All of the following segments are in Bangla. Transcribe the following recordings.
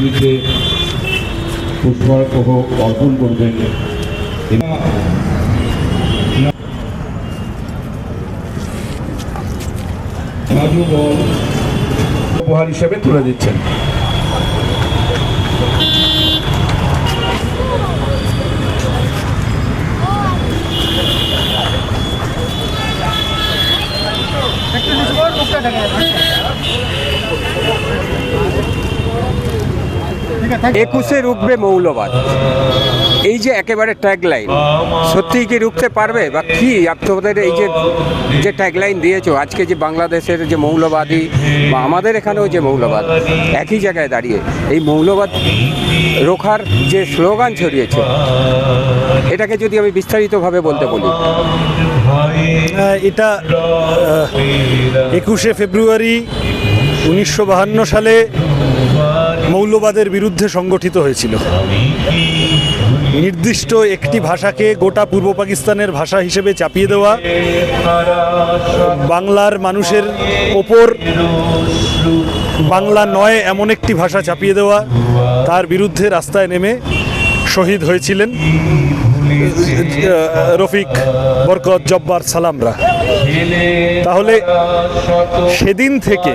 বিরুদ্ধে পুষ্পার্ঘ্য অর্পণ করবেন। উপহার হিসেবে তুলে দিচ্ছেন। একুশে রুখবে মৌলবাদ। এই যে একেবারে ট্যাগলাইন সত্যিই কি রুখতে পারবে? বা কি? আপনাদের এই যে যে ট্যাগলাইন দিয়েছ আজকে যে বাংলাদেশের যে মৌলবাদী বা আমাদের এখানেও যে মৌলবাদ একই জায়গায় দাঁড়িয়ে এই মৌলবাদ রোখার যে স্লোগান ছড়িয়েছে এটাকে যদি আমি বিস্তারিতভাবে বলতে বলি। এটা একুশে ফেব্রুয়ারি উনিশশো বাহান্ন সালে মৌলবাদের বিরুদ্ধে সংগঠিত হয়েছিল। নির্দিষ্ট একটি ভাষাকে গোটা পূর্ব পাকিস্তানের ভাষা হিসেবে চাপিয়ে দেওয়া, বাংলার মানুষের ওপর বাংলা নয় এমন একটি ভাষা চাপিয়ে দেওয়া, তার বিরুদ্ধে রাস্তায় নেমে শহীদ হয়েছিলেন রফিক বরকত, জব্বার সালামরা। তাহলে সেদিন থেকে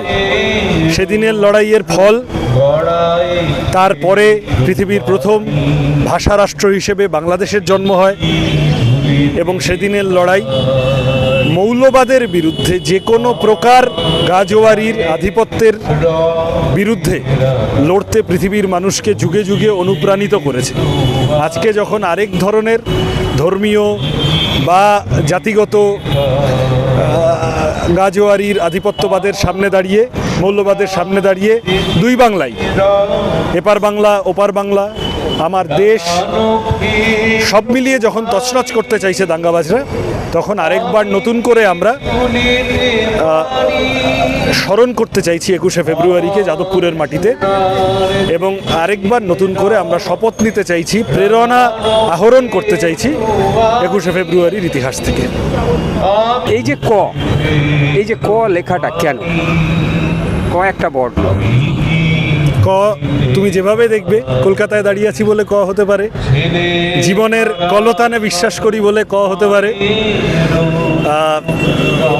সেদিনের লড়াইয়ের ফল তারপরে পৃথিবীর প্রথম ভাষা রাষ্ট্র হিসেবে বাংলাদেশের জন্ম হয় এবং সেদিনের লড়াই মৌলবাদের বিরুদ্ধে যে কোনো প্রকার গাজোয়ারির আধিপত্যের বিরুদ্ধে লড়তে পৃথিবীর মানুষকে যুগে যুগে অনুপ্রাণিত করেছে। আজকে যখন আরেক ধরনের ধর্মীয় বা জাতিগত গাজোয়ারির আধিপত্যবাদের সামনে দাঁড়িয়ে মৌল্যবাদের সামনে দাঁড়িয়ে দুই বাংলায়, এপার বাংলা, ওপার বাংলা আমার দেশ সব মিলিয়ে যখন তছনছ করতে চাইছে দাঙ্গাবাজরা, তখন আরেকবার নতুন করে আমরা স্মরণ করতে চাইছি একুশে ফেব্রুয়ারিকে যাদবপুরের মাটিতে এবং আরেকবার নতুন করে আমরা শপথ নিতে চাইছি, প্রেরণা আহরণ করতে চাইছি একুশে ফেব্রুয়ারির ইতিহাস থেকে। এই যে ক, এই যে ক লেখাটা কেন? ক একটা বর্ণ। ক তুমি যেভাবে দেখবে কলকাতায় দাঁড়িয়ে আছি বলে ক হতে পারে। জীবনের কলতানে বিশ্বাস করি বলে ক হতে পারে।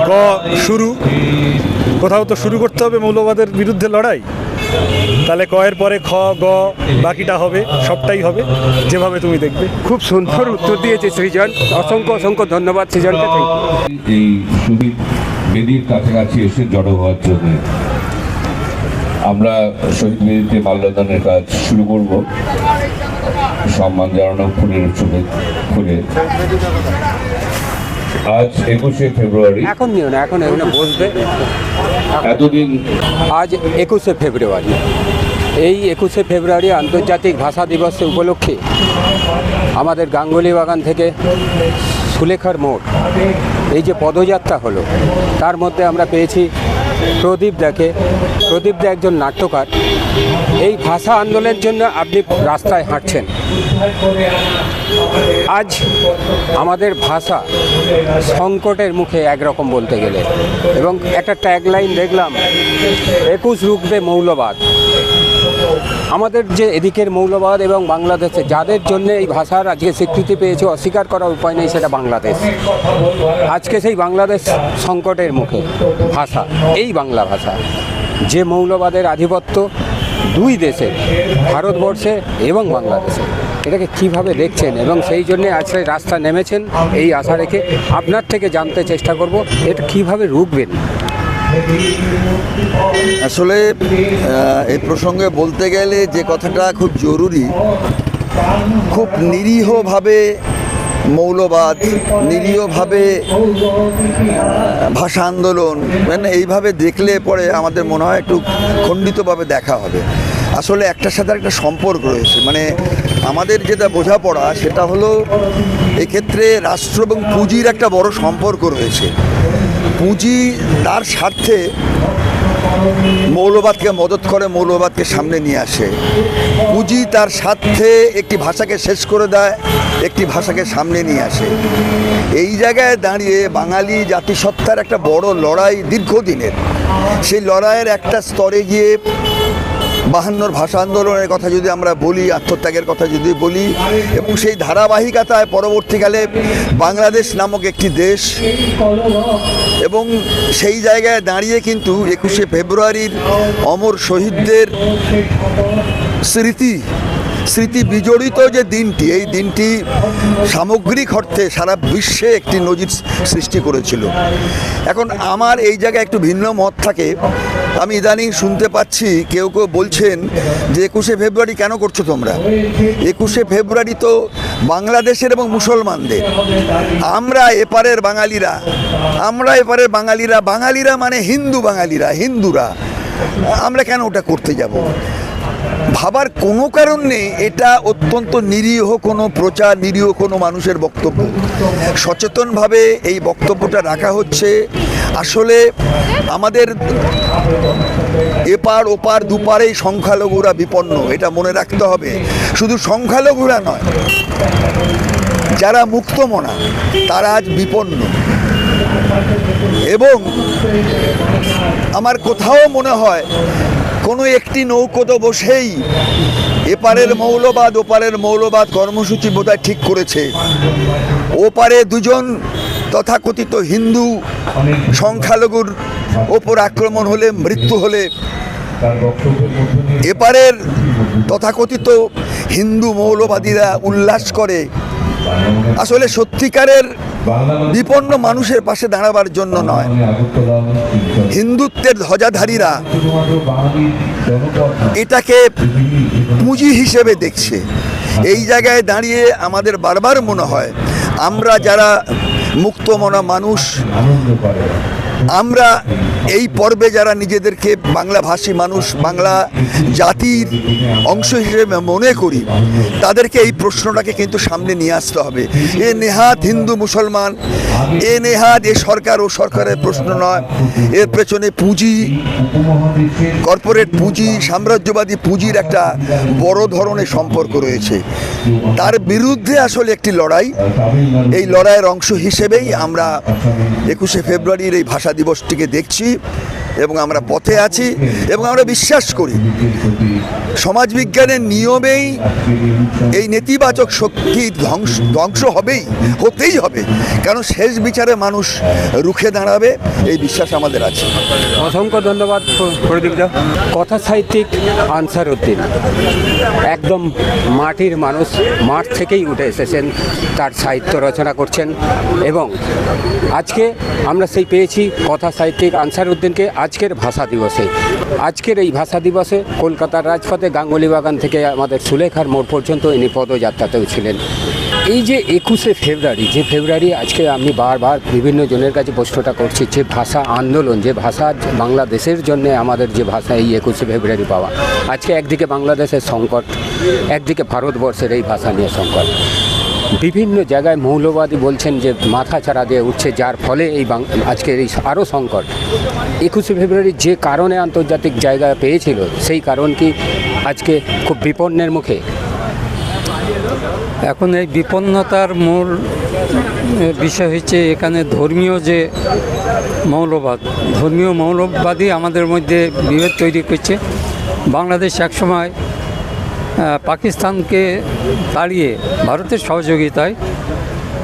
ক শুরু। কোথাও তো শুরু করতে হবে মৌলবাদের বিরুদ্ধে লড়াই। তাহলে ক এর পরে খ গ বাকিটা হবে সবটাই হবে যেভাবে তুমি দেখবে। খুব সুন্দর উত্তর দিয়েছে সৃজন। অসংখ্য অসংখ্য ধন্যবাদ সৃজনকে। এই সুদীপ বেদির কাছাকাছি এসে জড়ো হওয়ার জন্য। আমরা শহীদ বেদিতে মাল্যদানের কাজ শুরু করব। সম্মান জানানো ফুলের চোখে ফুলে। আজ একুশে ফেব্রুয়ারি। এখন নিও না এখন এখানে বসবে। এতদিন আজ একুশে ফেব্রুয়ারি। এই একুশে ফেব্রুয়ারি আন্তর্জাতিক ভাষা দিবস উপলক্ষে আমাদের গাঙ্গুলি বাগান থেকে সুলেখার মোড়। এই যে পদযাত্রা হলো তার মধ্যে আমরা পেয়েছি প্রদীপ দেখে, প্রদীপ দা একজন নাট্যকার। এই ভাষা আন্দোলনের জন্য আপনি রাস্তায় হাঁটছেন। আজ আমাদের ভাষা সংকটের মুখে একরকম বলতে গেলে। এবং একটা ট্যাগলাইন দেখলাম, একুশ রুখবে মৌলবাদ। আমাদের যে এদিকের মৌলবাদ এবং বাংলাদেশে যাদের জন্য এই ভাষার আজকে স্বীকৃতি পেয়েছে, অস্বীকার করার উপায় নেই, সেটা বাংলাদেশ। আজকে সেই বাংলাদেশ সংকটের মুখে ভাষা, এই বাংলা ভাষা, যে মৌলবাদের আধিপত্য দুই দেশে ভারতবর্ষে এবং বাংলাদেশে। এটাকে কীভাবে দেখছেন এবং সেই জন্যে আজকে রাস্তা নেমেছেন, এই আশা রেখে আপনার থেকে জানতে চেষ্টা করব, এটা কীভাবে রুখবেন। আসলে এই প্রসঙ্গে বলতে গেলে যে কথাটা খুব জরুরি, খুব নিরীহভাবে মৌলবাদ, নিরীহভাবে ভাষা আন্দোলন মানে এইভাবে দেখলে পরে আমাদের মনে হয় একটু খণ্ডিতভাবে দেখা হবে। আসলে একটার সাথে একটা সম্পর্ক রয়েছে। মানে আমাদের যেটা বোঝাপড়া, সেটা হলো এক্ষেত্রে রাষ্ট্র এবং পুঁজির একটা বড় সম্পর্ক রয়েছে। পুঁজি তার স্বার্থে মৌলবাদকে মদত করে মৌলবাদকে সামনে নিয়ে আসে। পুঁজি তার স্বার্থে একটি ভাষাকে শেষ করে দেয়, একটি ভাষাকে সামনে নিয়ে আসে। এই জায়গায় দাঁড়িয়ে বাঙালি জাতিসত্তার একটা বড় লড়াই দীর্ঘদিনের। সেই লড়াইয়ের একটা স্তরে গিয়ে বাহান্নর ভাষা আন্দোলনের কথা যদি আমরা বলি, আত্মত্যাগের কথা যদি বলি, এবং সেই ধারাবাহিকতায় পরবর্তীকালে বাংলাদেশ নামক একটি দেশ এবং সেই জায়গায় দাঁড়িয়ে কিন্তু একুশে ফেব্রুয়ারির অমর শহীদদের স্মৃতি স্মৃতি বিজড়িত যে দিনটি, এই দিনটি সামগ্রিক অর্থে সারা বিশ্বে একটি নজির সৃষ্টি করেছিল। এখন আমার এই জায়গায় একটু ভিন্ন মত থাকে। আমি ইদানিং শুনতে পাচ্ছি, কেউ কেউ বলছেন যে একুশে ফেব্রুয়ারি কেন করছ তোমরা? একুশে ফেব্রুয়ারি তো বাংলাদেশের এবং মুসলমানদের। আমরা এপারের বাঙালিরা, আমরা এপারের বাঙালিরা বাঙালিরা মানে হিন্দু বাঙালিরা, হিন্দুরা। আমরা কেন ওটা করতে যাব? ভাবার কোনো কারণ নেই, এটা অত্যন্ত নিরীহ কোনো প্রচার, নিরীহ কোনো মানুষের বক্তব্য। সচেতনভাবে এই বক্তব্যটা রাখা হচ্ছে। আসলে আমাদের এপার, ওপার, দুপারেই সংখ্যালঘুরা বিপন্ন, এটা মনে রাখতে হবে। শুধু সংখ্যালঘুরা নয়, যারা মুক্তমনা, তারা আজ বিপন্ন। এবং আমার কোথাও মনে হয় কোনো একটি নৌকোতে বসেই এপারের মৌলবাদ, ওপারের মৌলবাদ কর্মসূচি বোধহয় ঠিক করেছে। ওপারে দুজন তথাকথিত হিন্দু সংখ্যালঘুর ওপর আক্রমণ হলে, মৃত্যু হলে, এপারের তথাকথিত হিন্দু মৌলবাদীরা উল্লাস করে। আসলে সত্যিকারের বিপন্ন মানুষের পাশে দাঁড়াবার জন্য নয়। হিন্দুত্বের ধ্বজাধারীরা এটাকে পুঁজি হিসেবে দেখছে। এই জায়গায় দাঁড়িয়ে আমাদের বারবার মনে হয় আমরা যারা মুক্তমনা মানুষ আমরা এই পর্বে যারা নিজেদেরকে বাংলাভাষী মানুষ, বাংলা জাতির অংশ হিসেবে মনে করি, তাদেরকে এই প্রশ্নটাকে কিন্তু সামনে নিয়ে আসতে হবে। এ নেহাত হিন্দু মুসলমান, এ নেহাত এ সরকার ও সরকারের প্রশ্ন নয়। এর পেছনে পুঁজি, কর্পোরেট পুঁজি, সাম্রাজ্যবাদী পুঁজির একটা বড় ধরনের সম্পর্ক রয়েছে। তার বিরুদ্ধে আসলে একটি লড়াই। এই লড়াইয়ের অংশ হিসেবেই আমরা একুশে ফেব্রুয়ারির এই ভাষা দিবসটিকে দেখছি এবং আমরা পথে আছি এবং আমরা বিশ্বাস করি সমাজবিজ্ঞানের নিয়মেই এই এই নেতিবাচক শক্তি ধ্বংস ধ্বংস হবেই হতেই হবে। কারণ শেষ বিচারে মানুষ রুখে দাঁড়াবে এই বিশ্বাস আমাদের আছে। অসংখ্য ধন্যবাদ প্রদীপদা কথা সাহিত্যিক আনসার উদ্দিন। একদম মাটির মানুষ মাঠ থেকেই উঠে এসেছেন তার সাহিত্য রচনা করছেন এবং আজকে আমরা সেই পেয়েছি কথা সাহিত্যিক আনসার উদ্দিনকে আজকের ভাষা দিবসে। আজকের এই ভাষা দিবসে কলকাতার রাজপথে গাঙ্গুলি বাগান থেকে আমাদের সুলেখার মোড় পর্যন্ত ইনি পদযাত্রাতেও ছিলেন। এই যে একুশে ফেব্রুয়ারি, যে ফেব্রুয়ারি আজকে আমি বারবার বিভিন্ন জনের কাছে প্রশ্নটা করছি, যে ভাষা আন্দোলন, যে ভাষা বাংলাদেশের জন্য আমাদের যে ভাষা এই একুশে ফেব্রুয়ারি পাওয়া। আজকে একদিকে বাংলাদেশের সংকট, একদিকে ভারতবর্ষের এই ভাষা নিয়ে সংকট। বিভিন্ন জায়গায় মৌলবাদী বলছেন যে মাথা ছাড়া দিয়ে উঠছে, যার ফলে এই আজকের এই আরও সংকট। একুশে ফেব্রুয়ারি যে কারণে আন্তর্জাতিক জায়গা পেয়েছিল, সেই কারণ কি আজকে খুব বিপন্নের মুখে? এখন এই বিপন্নতার মূল বিষয় হচ্ছে এখানে ধর্মীয় যে মৌলবাদ, ধর্মীয় মৌলবাদী আমাদের মধ্যে বিভেদ তৈরি করছে। বাংলাদেশ একসময় পাকিস্তানকে তাড়িয়ে ভারতের সহযোগিতায়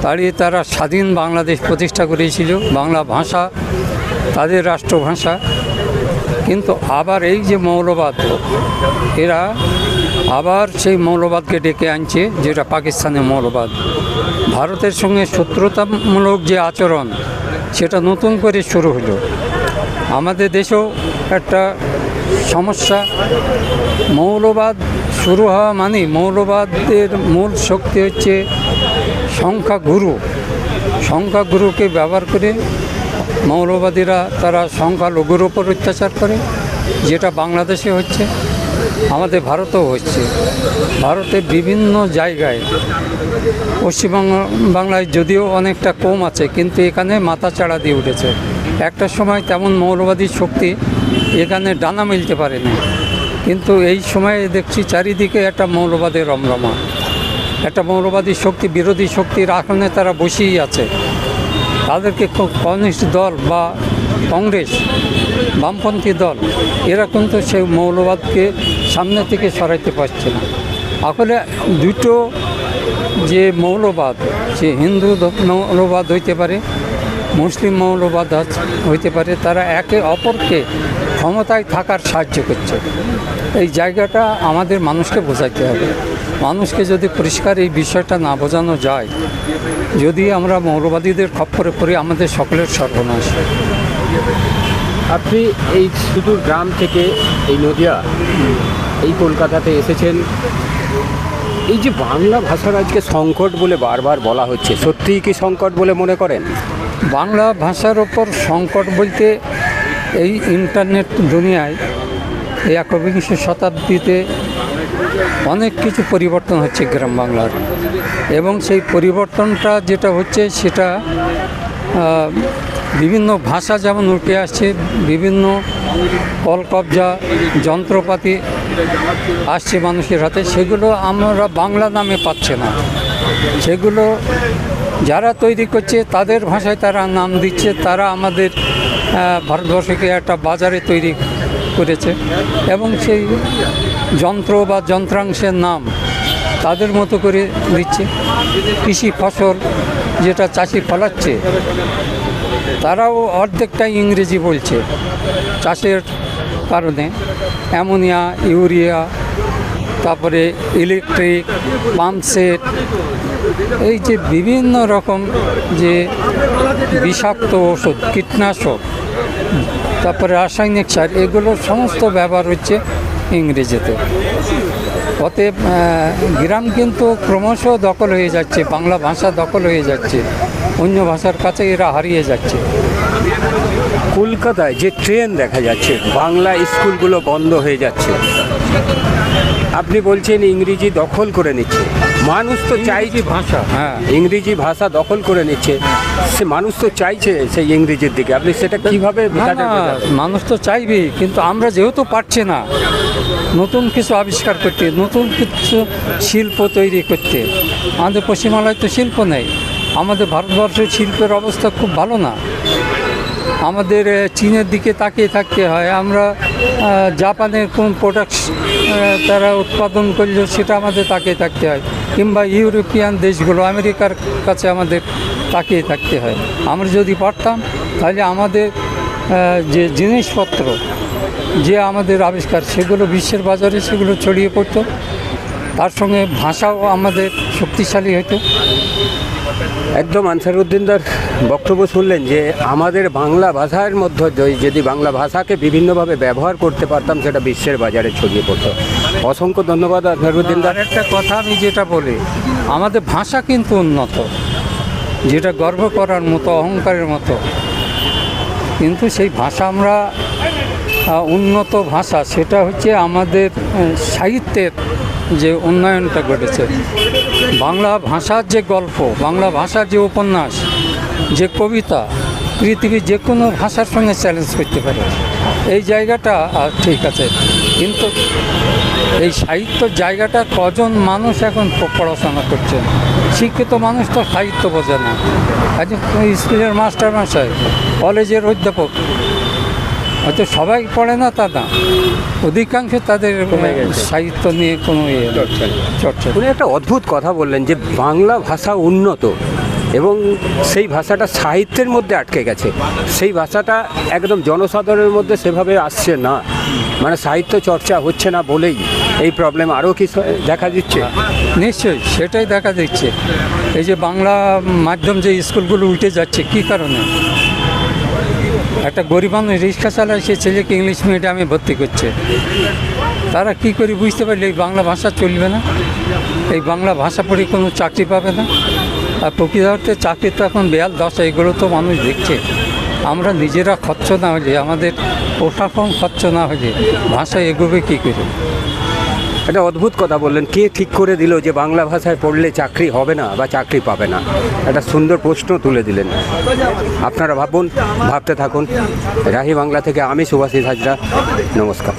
তাড়িয়ে তারা স্বাধীন বাংলাদেশ প্রতিষ্ঠা করেছিল, বাংলা ভাষা, তাদের রাষ্ট্রভাষা। কিন্তু আবার এই যে মৌলবাদ, এরা আবার সেই মৌলবাদকে ডেকে আনছে, যেটা পাকিস্তানের মৌলবাদ। ভারতের সঙ্গে শত্রুতামূলক যে আচরণ, সেটা নতুন করে শুরু হলো। আমাদের দেশেও একটা সমস্যা। মৌলবাদ শুরু হওয়া মানে মৌলবাদের মূল শক্তি হচ্ছে সংখ্যাগুরু। সংখ্যাগুরুকে ব্যবহার করে মৌলবাদীরা তারা সংখ্যালঘুর ওপর অত্যাচার করে, যেটা বাংলাদেশে হচ্ছে, আমাদের ভারতেও হচ্ছে। ভারতের বিভিন্ন জায়গায় পশ্চিমবঙ্গ বাংলায় যদিও অনেকটা কম আছে, কিন্তু এখানে মাথা চাড়া দিয়ে উঠেছে। একটা সময় তেমন মৌলবাদী শক্তি এখানে ডানা মিলতে পারেনি। কিন্তু এই সময়ে দেখছি চারিদিকে একটা মৌলবাদের রমরমা। একটা মৌলবাদী শক্তি, বিরোধী শক্তির আসনে তারা বসেই আছে। তাদেরকে খুব কমিউনিস্ট দল বা কংগ্রেস, বামপন্থী দল, এরা কিন্তু সেই মৌলবাদকে সামনে থেকে সরাইতে পারছে না। আসলে দুটো যে মৌলবাদ সে হিন্দু মৌলবাদ হইতে পারে মুসলিম মৌলবাদ হইতে পারে, তারা একে অপরকে ক্ষমতায় থাকার সাহায্য করছে। এই জায়গাটা আমাদের মানুষকে বোঝাইতে হবে। মানুষকে যদি পরিষ্কার এই বিষয়টা না বোঝানো যায়, যদি আমরা মৌলবাদীদের খপ্পরে পড়ি, আমাদের সকলের সর্বনাশ। আপনি এই সুদূর গ্রাম থেকে এই নদিয়া, এই কলকাতাতে এসেছেন। এই যে বাংলা ভাষার আজকে সংকট বলে বারবার বলা হচ্ছে, সত্যিই কি সংকট বলে মনে করেন? বাংলা ভাষার ওপর সংকট বলতে এই ইন্টারনেট দুনিয়ায় এই একবিংশ শতাব্দীতে অনেক কিছু পরিবর্তন হচ্ছে গ্রাম বাংলার। এবং সেই পরিবর্তনটা যেটা হচ্ছে সেটা বিভিন্ন ভাষা যেমন উঠে আসছে, বিভিন্ন কলকবজা, যন্ত্রপাতি আসছে মানুষের হাতে, সেগুলো আমরা বাংলা নামে পাচ্ছে না। সেগুলো যারা তৈরি করছে, তাদের ভাষায় তারা নাম দিচ্ছে, তারা আমাদের ভারতবর্ষকে একটা বাজারে তৈরি করেছে। এবং সেই যন্ত্র বা যন্ত্রাংশের নাম তাদের মতো করে দিচ্ছে। কৃষি ফসল যেটা চাষি ফলাচ্ছে, তারাও অর্ধেকটাই ইংরেজি বলছে চাষের কারণে। অ্যামোনিয়া, ইউরিয়া, তারপরে ইলেকট্রিক, পাম্পসেট এই যে বিভিন্ন রকম যে বিষাক্ত ওষুধ, কীটনাশক, তারপরে রাসায়নিক সার এগুলোর সমস্ত ব্যবহার হচ্ছে ইংরেজিতে। অতএব গ্রাম কিন্তু ক্রমশ দখল হয়ে যাচ্ছে, বাংলা ভাষা দখল হয়ে যাচ্ছে, অন্য ভাষার কাছে এরা হারিয়ে যাচ্ছে। কলকাতায় যে ট্রেন দেখা যাচ্ছে, বাংলা স্কুলগুলো বন্ধ হয়ে যাচ্ছে। আপনি বলছেন ইংরেজি দখল করে নিচ্ছে। মানুষ তো চাইছে ভাষা। হ্যাঁ ইংরেজি ভাষা দখল করে নিচ্ছে। সে মানুষ তো চাইছে সেই ইংরেজির দিকে। আপনি সেটা কীভাবে? মানুষ তো চাইবেই কিন্তু আমরা যেহেতু পারছি না নতুন কিছু আবিষ্কার করতে নতুন কিছু শিল্প তৈরি করতে আমাদের পশ্চিমবাংলায় তো শিল্প নেই আমাদের ভারতবর্ষের শিল্পের অবস্থা খুব ভালো না। আমাদের চীনের দিকে তাকিয়ে থাকতে হয়। আমরা জাপানের কোন প্রোডাক্টস তারা উৎপাদন করল সেটা আমাদের তাকিয়ে থাকতে হয়। কিংবা ইউরোপিয়ান দেশগুলো, আমেরিকার কাছে আমাদের তাকিয়ে থাকতে হয়। আমরা যদি পারতাম, তাহলে আমাদের যে জিনিসপত্র, যে আমাদের আবিষ্কার, সেগুলো বিশ্বের বাজারে সেগুলো ছড়িয়ে পড়তো। তার সঙ্গে ভাষাও আমাদের শক্তিশালী হতো একদম আনসারুদ্দিনদার বক্তব্য শুনলেন যে আমাদের বাংলা ভাষার মধ্যে যদি- বাংলা ভাষাকে বিভিন্নভাবে ব্যবহার করতে পারতাম, সেটা বিশ্বের বাজারে ছড়িয়ে পড়তো। অসংখ্য ধন্যবাদ আর একটা কথা আমি যেটা বলি, আমাদের ভাষা কিন্তু উন্নত, যেটা গর্ব করার মতো, অহংকারের মতো। কিন্তু সেই ভাষা আমরা উন্নত ভাষা, সেটা হচ্ছে আমাদের সাহিত্যের যে উন্নয়নটা ঘটেছে। বাংলা ভাষার যে গল্প, বাংলা ভাষার যে উপন্যাস যে কবিতা পৃথিবীর যে কোনো ভাষার সঙ্গে চ্যালেঞ্জ করতে পারে। এই জায়গাটা আহ, ঠিক আছে। কিন্তু এই সাহিত্য জায়গাটা কজন মানুষ এখন পড়াশোনা করছে? শিক্ষিত মানুষ তো সাহিত্য বোঝে না। একজন স্কুলের মাস্টার মশাই কলেজের অধ্যাপক হয়তো সবাই পড়ে না তা না। অধিকাংশ তাদের সাহিত্য নিয়ে কোনো ইয়ে চর্চা। উনি একটা অদ্ভুত কথা বললেন যে বাংলা ভাষা উন্নত। এবং সেই ভাষাটা সাহিত্যের মধ্যে আটকে গেছে। সেই ভাষাটা একদম জনসাধারণের মধ্যে সেভাবে আসছে না। মানে সাহিত্য চর্চা হচ্ছে না বলেই এই প্রবলেম আরও কি দেখা দিচ্ছে? নিশ্চয়ই, সেটাই দেখা দিচ্ছে। এই যে বাংলা মাধ্যম যে স্কুলগুলো উঠে যাচ্ছে, কী কারণে? একটা গরিব মানুষ রিক্সা চালায়, সে ছেলেকে ইংলিশ মিডিয়ামে ভর্তি করছে। তারা কি করে বুঝতে পারলে এই বাংলা ভাষা চলবে না? এই বাংলা ভাষা পড়ে কোনো চাকরি পাবে না? আর প্রকৃত অর্থে চাকরি তো এখন বেয়াল দশা, এগুলো তো মানুষ দেখছে। আমরা নিজেরা খরচ না হলে, আমাদের প্রশাসন খরচ না হলে ভাষা এগোবে কী করে? একটা অদ্ভুত কথা বললেন, কে ঠিক করে দিল যে বাংলা ভাষায় পড়লে চাকরি হবে না বা চাকরি পাবে না? একটা সুন্দর প্রশ্ন তুলে দিলেন। আপনারা ভাবুন, ভাবতে থাকুন। রাহি বাংলা থেকে আমি সুভাষিস হাজরা, নমস্কার।